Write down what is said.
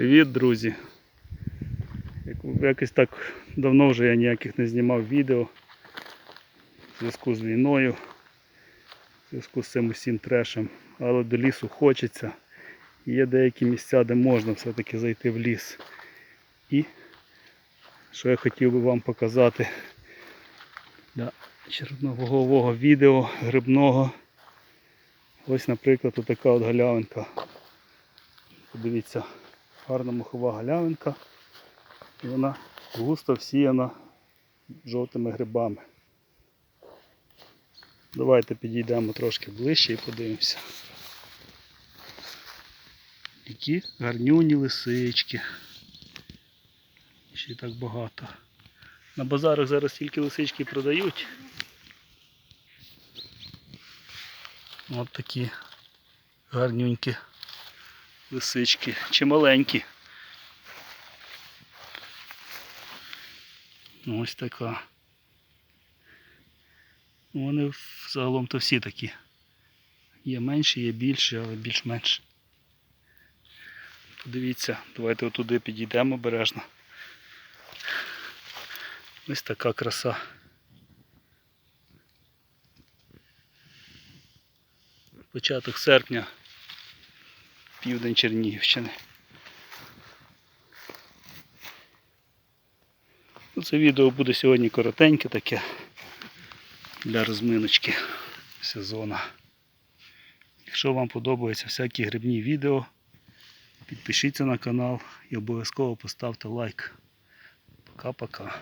Привіт, друзі! Якось так давно вже я ніяких не знімав відео в зв'язку з війною, в зв'язку з цим усім трешем, але до лісу хочеться. Є деякі місця, де можна все-таки зайти в ліс. І що я хотів би вам показати для червонового відео грибного. Ось, наприклад, отака от галявинка. Подивіться, гарна мохова галявинка. І вона густо всіяна жовтими грибами. Давайте підійдемо трошки ближче і подивимося. Які гарнюні лисички. Ще так багато. На базарах зараз тільки лисички продають. От такі гарнюнькі лисички. Чи маленькі. Ось така. Ну, Вони загалом то всі такі. Є менші, є більші, але більш-менш. Подивіться, давайте отуди підійдемо обережно. Ось така краса. Початок серпня, південь Чернігівщини. Ну, Це відео буде сьогодні коротеньке таке для розминочки сезону. Якщо вам подобаються всякі грибні відео, підпишіться на канал і обов'язково поставте лайк. Пока-пока.